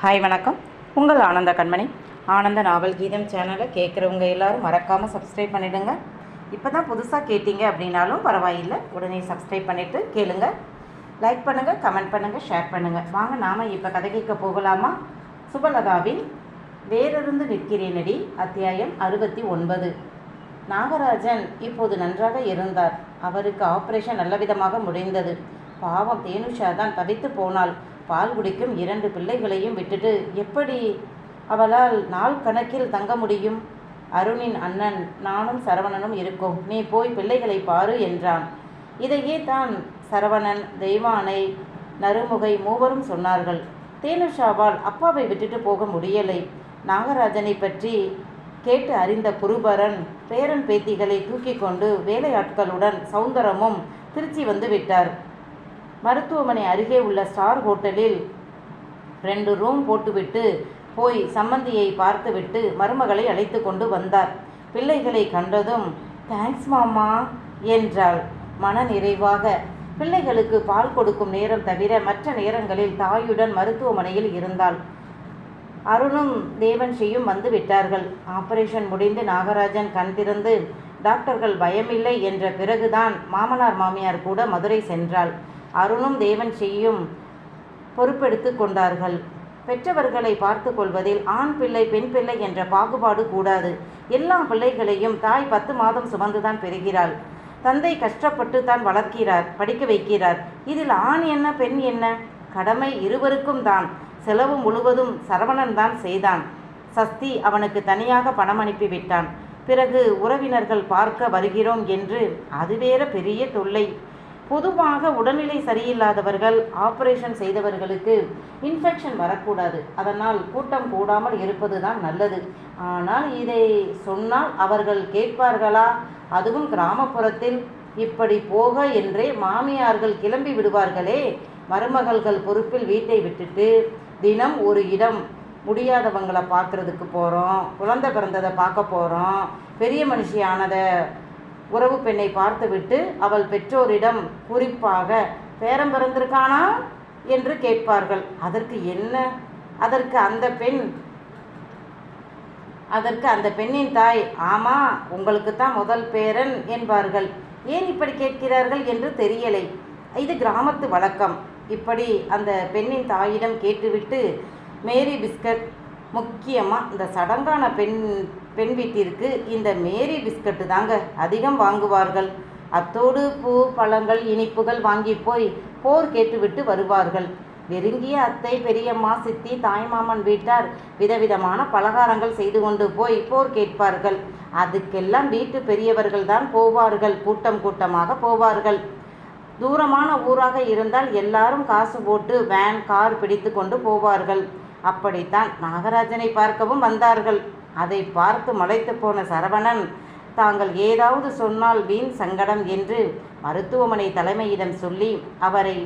Hi வணக்கம். உங்கள் ஆனந்த கண்மணி. ஆனந்த நாவல் கீதம் சேனலை கேட்குறவங்க எல்லாரும் மறக்காமல் சப்ஸ்கிரைப் பண்ணிடுங்க. இப்போ தான் புதுசாக கேட்டீங்க அப்படின்னாலும் பரவாயில்லை. உடனே சப்ஸ்கிரைப் பண்ணிவிட்டு கேளுங்க. லைக் பண்ணுங்கள் கமெண்ட் பண்ணுங்கள் ஷேர் பண்ணுங்கள் வாங்க நாம் இப்போ கதை கேட்க போகலாமா? சுபலதாவின் வேறிருந்து நிற்கிறேனடி அத்தியாயம் அறுபத்தி ஒன்பது. நாகராஜன் இப்போது நன்றாக இருந்தார் அவருக்கு ஆப்ரேஷன் நல்ல விதமாக முடிந்தது. பாவம் தேனுஷா தான் தவித்து போனாள். பால் குடிக்கும் இரண்டு பிள்ளைகளையும் விட்டுட்டு எப்படி அவளால் நாள் கணக்கில் தங்க முடியும்? அருணின் அண்ணன் நானும் சரவணனும் இருக்கோம். நீ போய் பிள்ளைகளை பாரு என்றான். இதையே தான் சரவணன் தெய்வானை நறுமுகை மூவரும் சொன்னார்கள். தேனுஷாவால் அப்பாவை விட்டுட்டு போக முடியலை. நாகராஜனை பற்றி கேட்டு அறிந்த குருபரன் பேரன் பேத்திகளை தூக்கி கொண்டு வேலையாட்களுடன் சௌந்தரமும் திருச்சி வந்து விட்டார். மருத்துவமனை அருகே உள்ள ஸ்டார் ஹோட்டலில் ரெண்டு ரூம் போட்டுவிட்டு போய் சம்மந்தியை பார்த்துவிட்டு மருமகளை அழைத்து கொண்டு வந்தார். பிள்ளைகளை கண்டதும் தேங்க்ஸ் மாமா என்றாள். மன நிறைவாக பிள்ளைகளுக்கு பால் கொடுக்கும் நேரம் தவிர மற்ற நேரங்களில் தாயுடன் மருத்துவமனையில் இருந்தாள். அருணும் தேவன்ஷியும் வந்து விட்டார்கள். ஆபரேஷன் முடிந்து நாகராஜன் கண் திறந்து டாக்டர்கள் பயமில்லை என்ற பிறகுதான் மாமனார் மாமியார் கூட மதுரை சென்றாள். அருணும் செய்யும் பொறுப்பெடுத்து கொண்டார்கள். பெற்றவர்களை பார்த்து கொள்வதில் ஆண் பிள்ளை பெண் பிள்ளை என்ற பாகுபாடு கூடாது. எல்லா பிள்ளைகளையும் தாய் பத்து மாதம் சுமந்துதான் பெறுகிறாள். தந்தை கஷ்டப்பட்டு தான் வளர்க்கிறார் படிக்க வைக்கிறார். இதில் ஆண் என்ன பெண் என்ன? கடமை இருவருக்கும் தான். செலவு முழுவதும் சரவணன் தான் செய்தான். சஸ்தி அவனுக்கு தனியாக பணம் அனுப்பிவிட்டான் பிறகு உறவினர்கள் பார்க்க வருகிறோம் என்று அது வேற பெரிய தொல்லை. பொதுவாக உடல்நிலை சரியில்லாதவர்கள் ஆபரேஷன் செய்தவர்களுக்கு இன்ஃபெக்ஷன் வரக்கூடாது. அதனால் கூட்டம் கூடாமல் இருப்பது தான் நல்லது. ஆனால் இதை சொன்னால் அவர்கள் கேட்பார்களா? அதுவும் கிராமப்புறத்தில். இப்படி போக என்றே மாமியார்கள் கிளம்பி விடுவார்களே. மருமகள்கள் பொறுப்பில் வீட்டை விட்டுட்டு தினம் ஒரு இடம் முடியாதவங்களை பார்க்குறதுக்கு போகிறோம் குழந்தை பிறந்ததை பார்க்க போகிறோம் பெரிய மனுஷியானதை உறவு பெண்ணை பார்த்துவிட்டு அவள் பெற்றோரிடம் குறிப்பாக பேரம் பிறந்திருக்கானா? என்று கேட்பார்கள். அதற்கு என்ன? அதற்கு அந்த பெண் அதற்கு அந்த பெண்ணின் தாய். ஆமா உங்களுக்கு தான் முதல் பேரன் என்பார்கள். ஏன் இப்படி கேட்கிறார்கள்? என்று தெரியலை. இது கிராமத்து வழக்கம். இப்படி அந்த பெண்ணின் தாயிடம் கேட்டுவிட்டு மேரி பிஸ்கட் முக்கியமாக இந்த சடங்கான பெண் பெண் வீட்டிற்கு இந்த மேரி பிஸ்கட்டு தாங்க அதிகம் வாங்குவார்கள். அத்தோடு பூ பழங்கள் இனிப்புகள் வாங்கி போய் போர் கேட்டுவிட்டு வருவார்கள். நெருங்கிய அத்தை பெரியம்மா சித்தி தாய்மாமன் வீட்டார் விதவிதமான பலகாரங்கள் செய்து கொண்டு போய் போர் கேட்பார்கள். அதுக்கெல்லாம் வீட்டு பெரியவர்கள் தான் போவார்கள். கூட்டம் கூட்டமாக போவார்கள். தூரமான ஊராக இருந்தால் எல்லாரும் காசு போட்டு வேன் கார் பிடித்து கொண்டு போவார்கள். அப்படித்தான் நாகராஜனை பார்க்கவும் வந்தார்கள். அதை பார்த்து மலைத்து போன சரவணன் தாங்கள் ஏதாவது சொன்னால் வீண் சங்கடம் என்று மருத்துவமனை தலைமையிடம் சொல்லி அவரை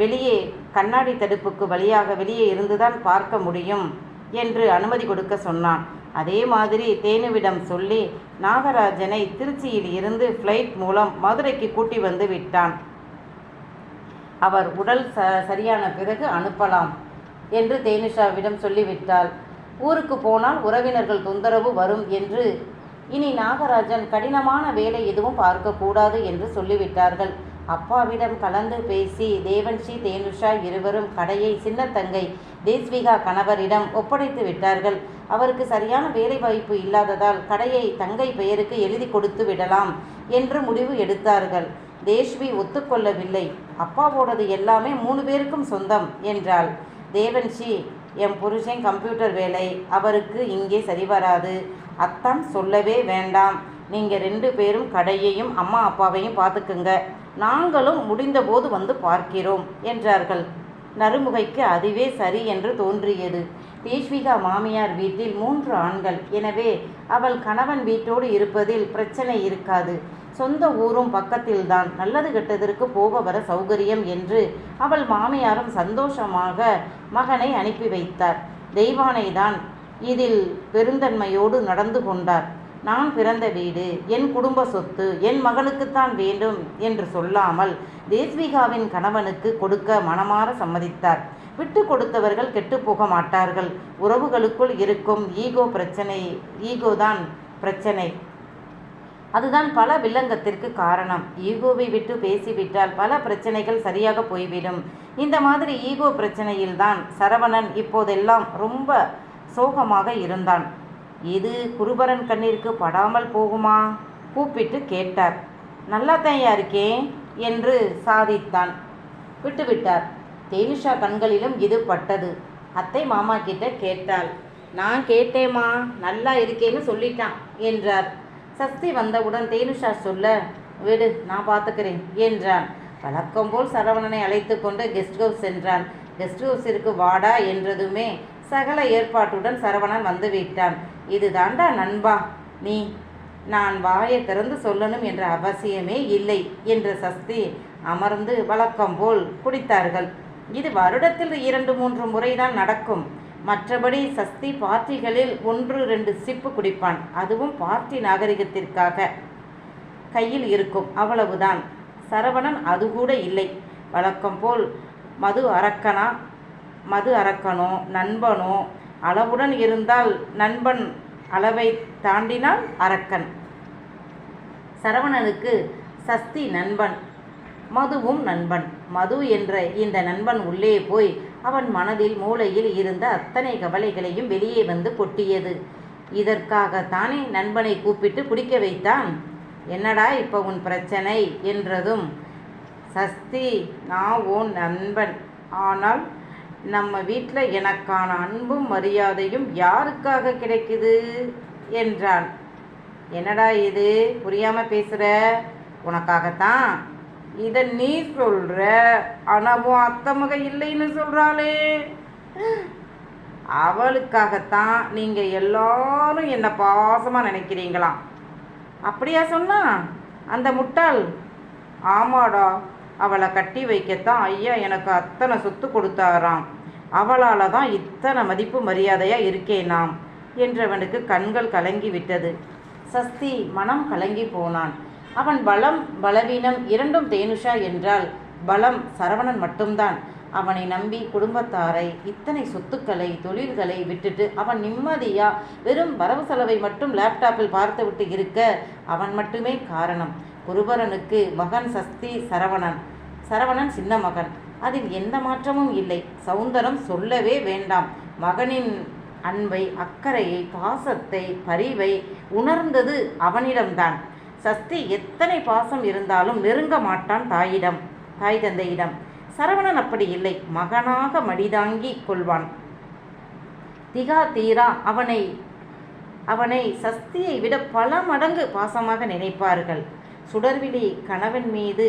வெளியே கண்ணாடி தடுப்புக்கு வழியாக வெளியே இருந்துதான் பார்க்க முடியும் என்று அனுமதி கொடுக்க சொன்னான். அதே மாதிரி தேனுவிடம் சொல்லி நாகராஜனை திருச்சியில் இருந்து ஃப்ளைட் மூலம் மதுரைக்கு கூட்டி வந்து விட்டான். அவர் உடல் ச சரியான பிறகு அனுப்பலாம். என்று தேனிஷாவிடம் சொல்லிவிட்டாள். ஊருக்கு போனால் உறவினர்கள் தொந்தரவு வரும் என்று. இனி நாகராஜன் கடினமான வேலை எதுவும் பார்க்கக்கூடாது என்று சொல்லிவிட்டார்கள். அப்பாவிடம் கலந்து பேசி தேவன்ஷி தேனுஷா இருவரும் கடையை சின்னத்தங்கை தேஸ்விகா கணவரிடம் ஒப்படைத்து விட்டார்கள். அவருக்கு சரியான வேலை வாய்ப்பு இல்லாததால் கடையை தங்கை பெயருக்கு எழுதி கொடுத்து விடலாம் என்று முடிவு எடுத்தார்கள். தேஷ்வி ஒத்துக்கொள்ளவில்லை. அப்பாவோடது எல்லாமே மூணு பேருக்கும் சொந்தம் என்றாள். தேவன்ஷி என் புருஷன் கம்ப்யூட்டர் வேலை அவருக்கு இங்கே சரிவராது அத்தான் சொல்லவே வேண்டாம். நீங்கள் ரெண்டு பேரும் கடையையும் அம்மா அப்பாவையும் பார்த்துக்குங்க. நாங்களும் முடிந்தபோது வந்து பார்க்கிறோம் என்றார்கள். நறுமுகைக்கு அதுவே சரி என்று தோன்றியது. தேஷ்விகா மாமியார் வீட்டில் மூன்று ஆண்கள். எனவே அவள் கணவன் வீட்டோடு இருப்பதில் பிரச்சனை இருக்காது. சொந்த ஊரும் பக்கத்தில்தான். நல்லது கெட்டதற்கு போக வர சௌகரியம் என்று அவள் மாமியாரும் சந்தோஷமாக மகனை அனுப்பி வைத்தார். தெய்வானை தான் இதில் பெருந்தன்மையோடு நடந்து கொண்டார். நான் பிறந்த வீடு என் குடும்ப சொத்து என் மகனுக்குத்தான் வேண்டும் என்று சொல்லாமல் தேஸ்விகாவின் கணவனுக்கு கொடுக்க மனமாற சம்மதித்தார். விட்டு கொடுத்தவர்கள் கெட்டு போக மாட்டார்கள். உறவுகளுக்குள் இருக்கும் ஈகோ பிரச்சனை ஈகோ தான் பிரச்சனை. அதுதான் பல வில்லங்கத்திற்கு காரணம். ஈகோவை விட்டு பேசிவிட்டால் பல பிரச்சனைகள் சரியாக போய்விடும். இந்த மாதிரி ஈகோ பிரச்சனையில்தான் சரவணன் இப்போதெல்லாம் ரொம்ப சோகமாக இருந்தான். இது குருபரன் கண்ணிற்கு படாமல் போகுமா? கூப்பிட்டு கேட்டார். நல்லா தையா இருக்கேன் என்று சாதித்தான். விட்டுவிட்டார். தேனிஷா கண்களிலும் இது பட்டது. அத்தை மாமா கிட்ட கேட்டாள். நான் கேட்டேம்மா. நல்லா இருக்கேன்னு சொல்லிட்டான் என்றார். சஸ்தி வந்தவுடன் தேனுஷா சொல்ல விடு நான் பார்த்துக்கிறேன் என்றான். வழக்கம் போல் சரவணனை அழைத்து கொண்டு கெஸ்ட் ஹவுஸ் சென்றான். கெஸ்ட் ஹவுஸிற்கு வாடா என்றதுமே சகல ஏற்பாட்டுடன் சரவணன் வந்து விட்டான் இது தாண்டா நண்பா நீ நான் வாயை திறந்து சொல்லணும் என்ற அவசியமே இல்லை என்ற சஸ்தி அமர்ந்து வழக்கம் போல் குடித்தார்கள். இது வருடத்தில் இரண்டு மூன்று முறைதான் நடக்கும். மற்றபடி சஸ்தி பார்ட்டிகளில் ஒன்று ரெண்டு சிப்பு குடிப்பான். அதுவும் பார்ட்டி நாகரிகத்திற்காக. கையில் இருக்கும் அவ்வளவுதான். சரவணன் அது கூட இல்லை. வழக்கம் போல் மது அரக்கனா மது அரக்கனோ நண்பனோ அளவுடன் இருந்தால் நண்பன் அளவை தாண்டினால் அரக்கன். சரவணனுக்கு சஸ்தி நண்பன் மதுவும் நண்பன். மது என்ற இந்த நண்பன் உள்ளே போய் அவன் மனதில் மூளையில் இருந்த அத்தனை கவலைகளையும் வெளியே வந்து கொட்டியது இதற்காகத்தானே நண்பனை கூப்பிட்டு குடிக்க வைத்தான். என்னடா இப்போ உன் பிரச்சனை? என்றதும் சஸ்தி நான் உன் நண்பன். ஆனால் நம்ம வீட்டில் எனக்கான அன்பும் மரியாதையும் யாருக்காக கிடைக்குது? என்றான். என்னடா இது? புரியாமல் பேசுகிற உனக்காகத்தான். இதை நீ சொல்ற? ஆனா உன் இல்லைன்னு சொல்றாளே. அவளுக்காகத்தான் நீங்க எல்லாரும் என்ன பாசமா நினைக்கிறீங்களாம். அப்படியா சொன்னா? அந்த முட்டாள்? ஆமாடா அவளை கட்டி வைக்கத்தான் ஐயா எனக்கு அத்தனை சொத்து கொடுத்தாராம். அவளால் தான் இத்தனை மதிப்பு மரியாதையாக இருக்கேன் நாம் என்றவனுக்கு கண்கள் கலங்கி விட்டது. சஸ்தி மனம் கலங்கி போனான். அவன் பலம் பலவீனம் இரண்டும் தேனுஷா என்றால் பலம் சரவணன் மட்டும்தான். அவனை நம்பி குடும்பத்தாரை இத்தனை சொத்துக்களை தொழில்களை விட்டுட்டு அவன் நிம்மதியா வெறும் வரவு செலவை மட்டும் லேப்டாப்பில் பார்த்துவிட்டு இருக்க அவன் மட்டுமே காரணம். குருபரனுக்கு மகன் சஸ்தி சரவணன். சரவணன் சின்ன மகன். அதில் எந்த மாற்றமும் இல்லை. சௌந்தரம் சொல்லவே வேண்டாம். மகனின் அன்பை அக்கறையை பாசத்தை பரிவை உணர்ந்தது அவனிடம்தான். சஸ்தி எத்தனை பாசம் இருந்தாலும் நெருங்க மாட்டான் தாயிடம் தாய் தந்தையிடம். சரவணன் அப்படி இல்லை. மகனாக மடிதாங்கி கொள்வான். திகா தீரா அவனை அவனை சஸ்தியை விட பல மடங்கு பாசமாக நினைப்பார்கள். சுடர்விழி கணவன் மீது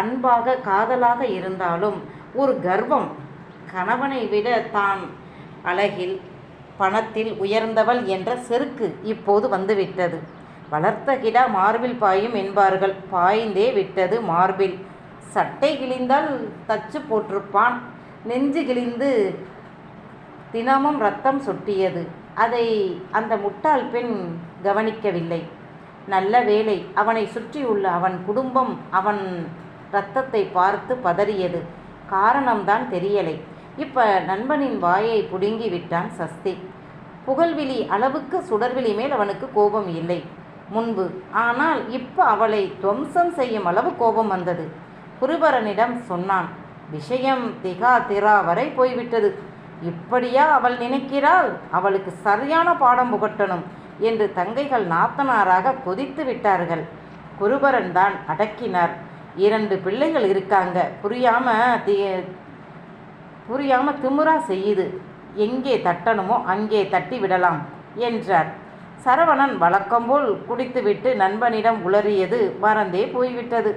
அன்பாக காதலாக இருந்தாலும் ஒரு கர்வம் கணவனை விட தான் அழகில் பணத்தில் உயர்ந்தவள் என்ற செருக்கு இப்போது வந்துவிட்டது. வளர்த்த கிடா மார்பில் பாயும் என்பார்கள். பாய்ந்தே விட்டது மார்பில். சட்டை கிழிந்தால் தச்சு போட்டிருப்பான். நெஞ்சு கிழிந்து தினமும் ரத்தம் சொட்டியது. அதை அந்த முட்டாள் பெண் கவனிக்கவில்லை. நல்ல வேளை அவனை சுற்றியுள்ள அவன் குடும்பம் அவன் இரத்தத்தை பார்த்து பதறியது. காரணம்தான் தெரியலை. இப்ப நண்பனின் வாயை புடுங்கி விட்டான் சஸ்தி. புகழ்விழி அளவுக்கு சுடர்விழி மேல் அவனுக்கு கோபம் இல்லை. முன்பு. ஆனால் இப்போ அவளை துவம்சம் செய்யும் அளவு கோபம் வந்தது. குருபரனிடம் சொன்னான் விஷயம் திகா திரா வரை போய்விட்டது. இப்படியா அவள் நினைக்கிறாள்? அவளுக்கு சரியான பாடம் புகட்டணும் என்று தங்கைகள் நாத்தனாராக கொதித்து விட்டார்கள். குருபரன் தான் அடக்கினார். இரண்டு பிள்ளைகள் இருக்காங்க. புரியாம தி புரியாம திமுறா செய்யுது. எங்கே தட்டணுமோ அங்கே தட்டி விடலாம் என்றார். சரவணன் வழக்கம்போல் குடித்துவிட்டு நண்பனிடம் உளறியது மறந்தே போய்விட்டது.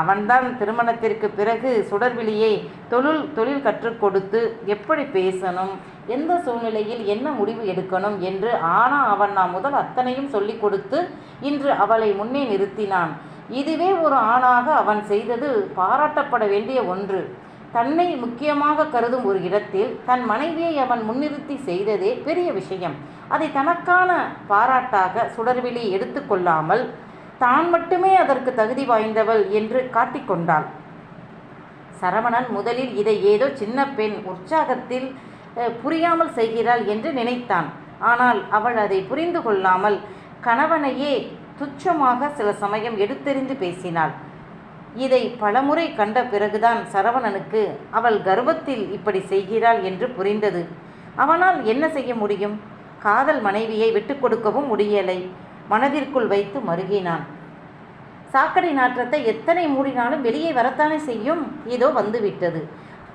அவன்தான் திருமணத்திற்கு பிறகு சுடர்விழியை தொழில் தொழில் கற்றுக் கொடுத்து எப்படி பேசணும் எந்த சூழ்நிலையில் என்ன முடிவு எடுக்கணும் என்று ஆனா அவன் நான் முதல் அத்தனையும் சொல்லிக் கொடுத்து இன்று அவளை முன்னே நிறுத்தினான். இதுவே ஒரு ஆணாக அவன் செய்தது பாராட்டப்பட வேண்டிய ஒன்று. தன்னை முக்கியமாக கருதும் ஒரு இடத்தில் தன் மனைவியை அவன் முன்னிறுத்தி செய்ததே பெரிய விஷயம். அதை தனக்கான பாராட்டாக சுடர்விழி எடுத்துக்கொள்ளாமல் தான் மட்டுமே அதற்கு தகுதி வாய்ந்தவள் என்று காட்டிக்கொண்டாள் சரவணன் முதலில் இதை ஏதோ சின்ன பெண் உற்சாகத்தில் புரியாமல் செய்கிறாள் என்று நினைத்தான். ஆனால் அவள் அதை புரிந்து கொள்ளாமல் கணவனையே துச்சமாக சில சமயம் எடுத்தெறிந்து பேசினாள். இதை பலமுறை கண்ட பிறகுதான் சரவணனுக்கு அவள் கர்வத்தில் இப்படி செய்கிறாள் என்று புரிந்தது. அவனால் என்ன செய்ய முடியும்? காதல் மனைவியை விட்டு கொடுக்கவும் முடியலை. மனதிற்குள் வைத்து மருகினான். சாக்கடை நாற்றத்தை எத்தனை மூடினாலும் வெளியே வரத்தானே செய்யும்? இதோ வந்துவிட்டது.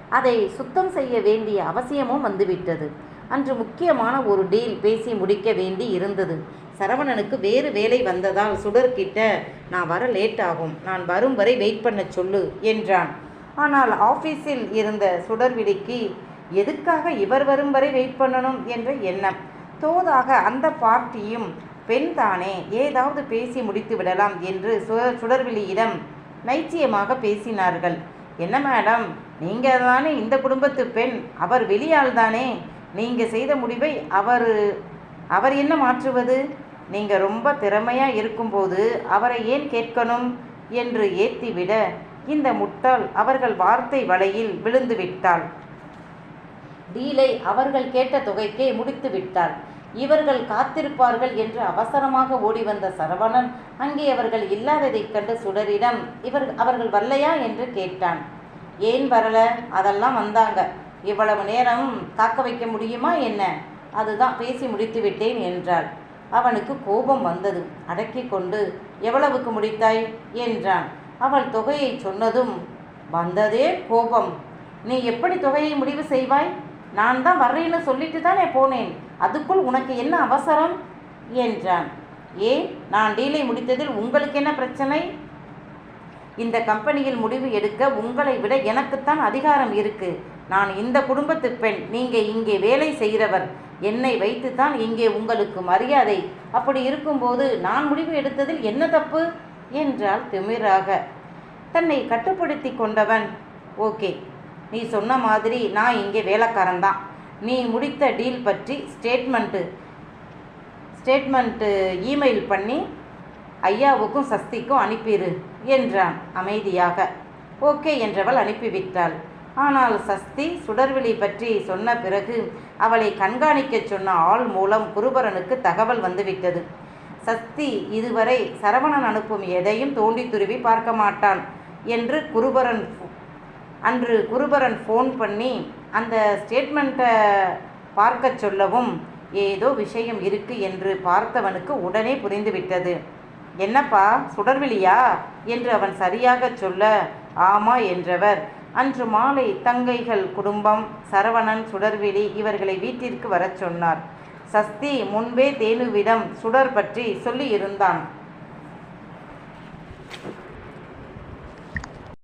அதை சுத்தம் செய்ய வேண்டிய அவசியமும் வந்துவிட்டது. அன்று முக்கியமான ஒரு டீல் பேசி முடிக்க வேண்டி இருந்தது. சரவணனுக்கு வேறு வேலை வந்ததால் சுடர்கிட்ட நான் வர லேட் ஆகும். நான் வரும் வரை வெயிட் பண்ண சொல்லு என்றான். ஆனால் ஆஃபீஸில் இருந்த சுடர்விழிக்கு எதுக்காக இவர் வரும் வரை வெயிட் பண்ணணும்? என்ற எண்ணம். தோதாக அந்த பார்ட்டியும் பெண் தானே ஏதாவது பேசி முடித்து விடலாம் என்று சு சுடர்விழியிடம் நைச்சியமாக பேசினார்கள். என்ன மேடம் நீங்கள் தானே இந்த குடும்பத்து பெண்? அவர் வெளியால் தானே நீங்கள் செய்த முடிவை அவர் அவர் என்ன மாற்றுவது? நீங்கள் ரொம்ப திறமையாக இருக்கும்போது அவரை ஏன் கேட்கணும் என்று ஏத்திவிட இந்த முட்டாள் அவர்கள் வார்த்தை வலையில் விழுந்து விட்டாள். டீலை அவர்கள் கேட்ட தொகைக்கே முடித்து விட்டாள். இவர்கள் காத்திருப்பார்கள் என்று அவசரமாக ஓடி வந்த சரவணன் அங்கே அவர்கள் இல்லாததைக் கண்டு சுடரிடம் இவர் அவர்கள் வரலையா? என்று கேட்டான். ஏன் வரல? அதெல்லாம் வந்தாங்க. இவ்வளவு நேரம் தாக்க வைக்க முடியுமா என்ன? அதுதான் பேசி முடித்து விட்டேன் என்றாள். அவனுக்கு கோபம் வந்தது. அடக்கி கொண்டு எவ்வளவுக்கு முடித்தாய்? என்றான். அவள் தொகையை சொன்னதும் வந்ததே கோபம். நீ எப்படி தொகையை முடிவு செய்வாய்? நான் தான் வர்றேன்னு சொல்லிட்டு தானே போனேன். அதுக்குள் உனக்கு என்ன அவசரம்? என்றான். ஏன்? நான் டீலை முடித்ததில் உங்களுக்கு என்ன பிரச்சனை? இந்த கம்பெனியில் முடிவு எடுக்க உங்களை விட எனக்குத்தான் அதிகாரம் இருக்குது நான் இந்த குடும்பத்து பெண் நீங்கள் இங்கே வேலை செய்கிறவர் என்னை வைத்து தான் இங்கே உங்களுக்கு மரியாதை. அப்படி இருக்கும்போது நான் முடிவு எடுத்ததில் என்ன தப்பு? என்றால் திமிராக. தன்னை கட்டுப்படுத்தி கொண்டவன் ஓகே நீ சொன்ன மாதிரி நான் இங்கே வேலைக்காரன் தான். நீ முடித்த டீல் பற்றி ஸ்டேட்மெண்ட்டு ஸ்டேட்மெண்ட்டு இமெயில் பண்ணி ஐயாவுக்கும் சஸ்திக்கும் அனுப்பிடு என்றான் அமைதியாக. ஓகே என்றவள் அனுப்பிவிட்டாள். ஆனால் சஸ்தி சுடர்விழி பற்றி சொன்ன பிறகு அவளை கண்காணிக்கச் சொன்ன ஆள் மூலம் குருபரனுக்கு தகவல் வந்துவிட்டது. சஸ்தி இதுவரை சரவணன் அனுப்பும் எதையும் தோண்டி துருவி பார்க்க மாட்டான் என்று குருபரன் அன்று குருபரன் ஃபோன் பண்ணி அந்த ஸ்டேட்மெண்ட்டை பார்க்கச் சொல்லவும் ஏதோ விஷயம் இருக்கு என்று பார்த்தவனுக்கு உடனே புரிந்துவிட்டது. என்னப்பா சுடர்விழியா? என்று அவன் சரியாகச் சொல்ல ஆமா என்றவர் அன்று மாலை தங்கைகள் குடும்பம் சரவணன் சுடர்விழி இவர்களை வீட்டிற்கு வரச் சொன்னார். சஸ்தி முன்பே தேனுவிடம் சுடர் பற்றி சொல்லியிருந்தான்.